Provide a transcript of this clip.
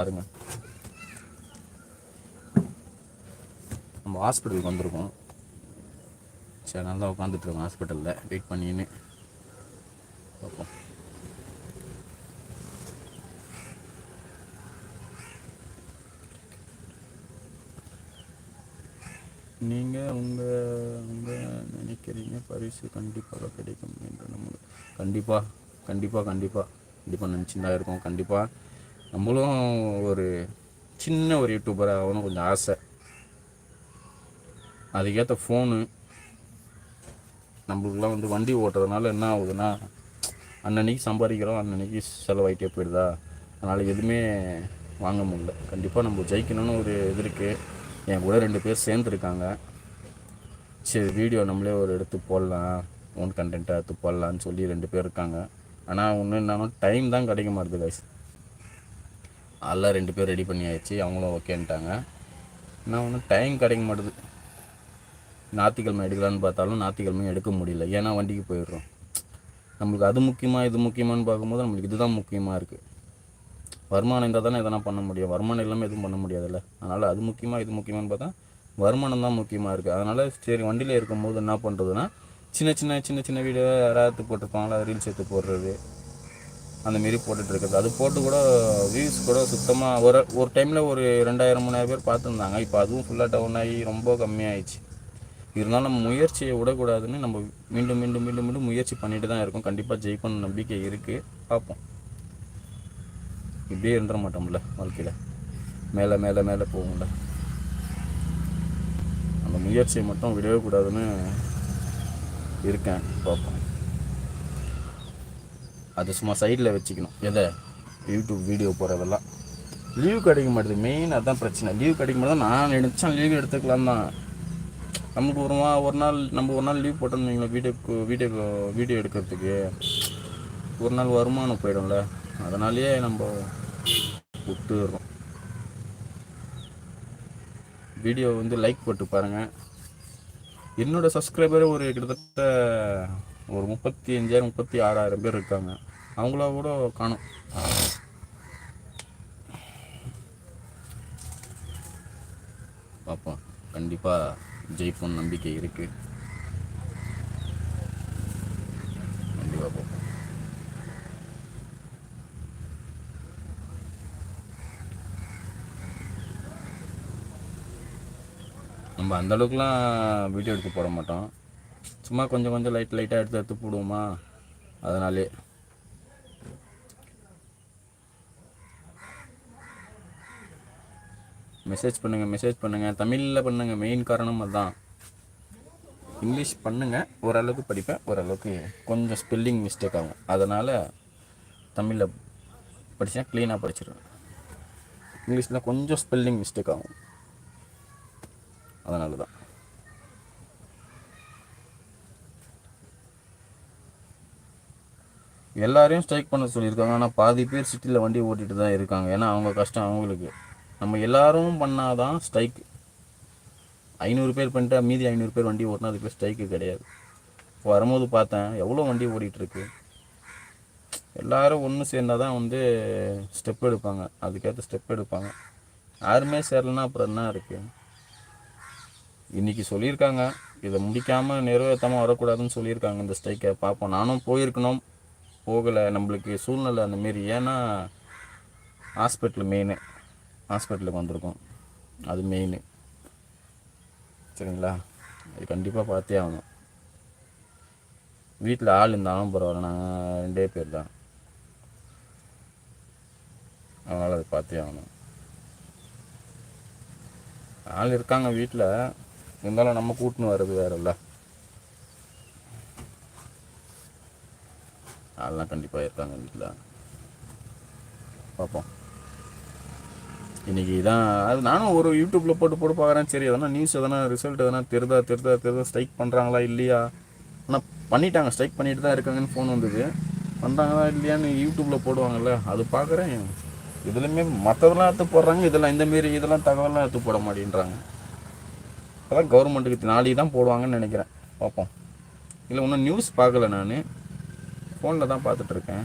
பாருங்க. நம்ம ஹாஸ்பிட்டலுக்கு வந்திருக்கோம். சரி நல்லா உட்காந்துட்டு இருக்கோம் ஹாஸ்பிட்டலில் வெயிட் பண்ணின்னு பார்ப்போம். நீங்கள் உங்கள் உங்கள் நினைக்கிறீங்க பரிசு கண்டிப்பாக கிடைக்கும் என்று நம்ம கண்டிப்பாக கண்டிப்பாக கண்டிப்பாக கண்டிப்பாக நினச்சிருந்தா இருக்கும். கண்டிப்பாக நம்மளும் ஒரு சின்ன ஒரு யூடியூபர் ஆகணும் கொஞ்சம் ஆசை. அதுக்கேற்ற ஃபோனு நம்மளுக்குலாம் வந்து வண்டி ஓட்டுறதுனால என்ன ஆகுதுன்னா அன்னன்னைக்கு சம்பாதிக்கிறோம் அன்னன்னைக்கு செலவாயிட்டே போயிடுதா? அதனால் எதுவுமே வாங்க முடியல. கண்டிப்பாக நம்ம ஜெயிக்கணும்னு ஒரு இது இருக்குது என் கூட ரெண்டு பேர் சேர்ந்துருக்காங்க. சரி வீடியோ நம்மளே ஒரு எடுத்து போடலாம். ஓன் கண்டென்ட்டாக எடுத்து போடலான்னு சொல்லி ரெண்டு பேர் இருக்காங்க. ஆனால் ஒன்று என்னன்னா டைம் தான் கிடைக்க மாட்டேது கைஸ் எல்லாம் ரெண்டு பேர் ரெடி பண்ணி ஆயிடுச்சு அவங்களும் ஓகேன்ட்டாங்க நான் ஒன்றும் டைம் கிடைக்க மாட்டுது. ஞாத்திக்கிழமை எடுக்கலான்னு பார்த்தாலும் ஞாத்திக்கிழமையும் எடுக்க முடியல. ஏன்னா வண்டிக்கு போயிடுறோம். நம்மளுக்கு அது முக்கியமாக இது முக்கியமானு பார்க்கும்போது நம்மளுக்கு இதுதான் முக்கியமாக இருக்குது வருமானம் இருந்தால் தானே எதனா பண்ண முடியும். வருமானம் இல்லாமல் எதுவும் பண்ண முடியாதுல்ல. அதனால் அது முக்கியமாக இது முக்கியமானு பார்த்தா வருமானம் தான் முக்கியமாக இருக்குது அதனால் சரி வண்டியில் இருக்கும்போது என்ன பண்ணுறதுன்னா சின்ன சின்ன சின்ன சின்ன வீடியோ யாராவது போட்டிருப்பாங்களா? ரீல்ஸ் எடுத்து போடுறது. அந்த மாரி போட்டுட்டு அது போட்டு கூட வியூஸ் கூட சுத்தமாக ஒரு ஒரு டைமில் ஒரு ரெண்டாயிரம் மூணாயிரம் பேர் பார்த்துருந்தாங்க இப்போ அதுவும் ஃபுல்லாக டவுன் ஆகி ரொம்ப கம்மியாயிடுச்சு. இருந்தாலும் நம்ம முயற்சியை விடக்கூடாதுன்னு நம்ம மீண்டும் மீண்டும் மீண்டும் மீண்டும் முயற்சி பண்ணிட்டு தான் இருக்கோம். கண்டிப்பாக ஜெயிக்கணும் நம்பிக்கை இருக்குது பார்ப்போம் இப்படியே இருந்துட மாட்டோம்ல வாழ்க்கையில். மேலே மேலே மேலே போகும்ல. அந்த முயற்சியை மட்டும் விடவே கூடாதுன்னு இருக்கேன். பார்ப்போம் அது சும்மா சைடில் வச்சுக்கணும். எதை? யூடியூப் வீடியோ போகிறதெல்லாம் லீவ் கிடைக்க மாட்டேது. மெயின் அதான் பிரச்சனை. லீவ் கிடைக்க மாட்டேது. நான் நினச்சேன் லீவ் எடுத்துக்கலாம் தான். நமக்கு ஒரு மா ஒரு நாள் நம்ம ஒரு நாள் லீவ் போட்டோம்னு வைங்களேன் வீடியோக்கு வீடியோ வீடியோ எடுக்கிறதுக்கு. ஒரு நாள் வருமானம் போயிடும்ல. அதனாலேயே நம்ம விட்டுடுறோம். வீடியோ வந்து லைக் போட்டு பாருங்கள் என்னோடய சப்ஸ்கிரைபரே ஒரு கிட்டத்தட்ட ஒரு முப்பத்தி அஞ்சாயிரம் முப்பத்தி ஆறாயிரம் பேர் இருக்காங்க. அவங்கள கூட காணும். பார்ப்போம் கண்டிப்பாக ஜெயிப்போம் நம்பிக்கை இருக்கு. கண்டிப்பாக பார்ப்போம் நம்ம அந்தளவுக்குலாம் வீடியோ எடுத்து போட மாட்டோம். சும்மா கொஞ்சம் கொஞ்சம் லைட் லைட்டாக எடுத்து எடுத்து போடுவோமா? அதனாலே. மெசேஜ் பண்ணுங்க மெசேஜ் பண்ணுங்க. தமிழில் பண்ணுங்க மெயின் காரணம் அதுதான் இங்கிலீஷ் பண்ணுங்க ஓரளவுக்கு படிப்பேன் ஓரளவுக்கு கொஞ்சம் ஸ்பெல்லிங் மிஸ்டேக் ஆகும். அதனால் தமிழில் படித்தேன் க்ளீனாக படிச்சிருவேன். இங்கிலீஷில் கொஞ்சம் ஸ்பெல்லிங் மிஸ்டேக் ஆகும். அதனால தான் எல்லாரையும் ஸ்ட்ரைக் பண்ண சொல்லியிருக்காங்க. ஆனால் பாதி பேர் சிட்டியில் வண்டி ஓட்டிட்டு தான் இருக்காங்க. ஏன்னா அவங்க கஷ்டம் அவங்களுக்கு. நம்ம எல்லாரும் பண்ணாதான் ஸ்ட்ரைக் ஐநூறு பேர் பண்ணிட்டா மீதி ஐநூறு பேர் வண்டி ஓட்டினா அதுக்கு ஸ்ட்ரைக்கு கிடையாது. இப்போ வரும்போது பார்த்தேன் எவ்வளோ வண்டி ஓடிட்டுருக்கு? எல்லாரும் ஒன்று சேர்ந்தால் தான் வந்து ஸ்டெப் எடுப்பாங்க. அதுக்கேற்ற ஸ்டெப் எடுப்பாங்க. யாருமே சேரலன்னா அப்புறம் என்ன இருக்குது இன்றைக்கி சொல்லியிருக்காங்க. இதை முடிக்காமல் நிறைவேற்றாமல் வரக்கூடாதுன்னு சொல்லியிருக்காங்க இந்த ஸ்ட்ரைக்கை பார்ப்போம். நானும் போயிருக்கணும். போகலை நம்மளுக்கு சூழ்நிலை அந்த மாரி. ஏன்னா ஹாஸ்பிட்டல் மெயினு ஹாஸ்பிட்டலுக்கு வந்திருக்கோம். அது மெயினு சரிங்களா? அது கண்டிப்பாக பார்த்தே ஆகணும். வீட்டில் ஆள் இருந்தாலும் பரவாயில்ல. நாங்கள் ரெண்டே பேர் தான். அதனால் அது பார்த்தே ஆகணும். ஆள் இருக்காங்க வீட்டில் இருந்தாலும் நம்ம கூட்டின்னு வர்றது வேறல்ல. ஆள்லாம் கண்டிப்பாக இருக்காங்க வீட்டில் பார்ப்போம் இன்றைக்கி தான் அது நானும் ஒரு யூடியூப்பில் போட்டு போட்டு பார்க்குறேன் சரி எதனா நியூஸ் எதனா ரிசல்ட் எதனா தெரிதா தெரிதா தெரிதா ஸ்ட்ரைக் பண்ணுறாங்களா இல்லையா? ஆனால் பண்ணிட்டாங்க ஸ்ட்ரைக் பண்ணிட்டு தான் இருக்காங்கன்னு ஃபோன் வந்தது. பண்ணுறாங்களா இல்லையான்னு யூடியூப்பில் போடுவாங்கல்ல அது பார்க்குறேன் இதுலையுமே மற்றதெல்லாம் எடுத்து போடுறாங்க இதெல்லாம் இந்த மாரி இதெல்லாம் தகவலாம் எடுத்து போட மாட்டேன்றாங்க. அதான் கவர்மெண்ட்டுக்கு நாளைக்கு தான் போடுவாங்கன்னு நினைக்கிறேன். பார்ப்போம் இல்லை இன்னும் நியூஸ் பார்க்கல நான். ஃபோனில் தான் பார்த்துட்ருக்கேன்.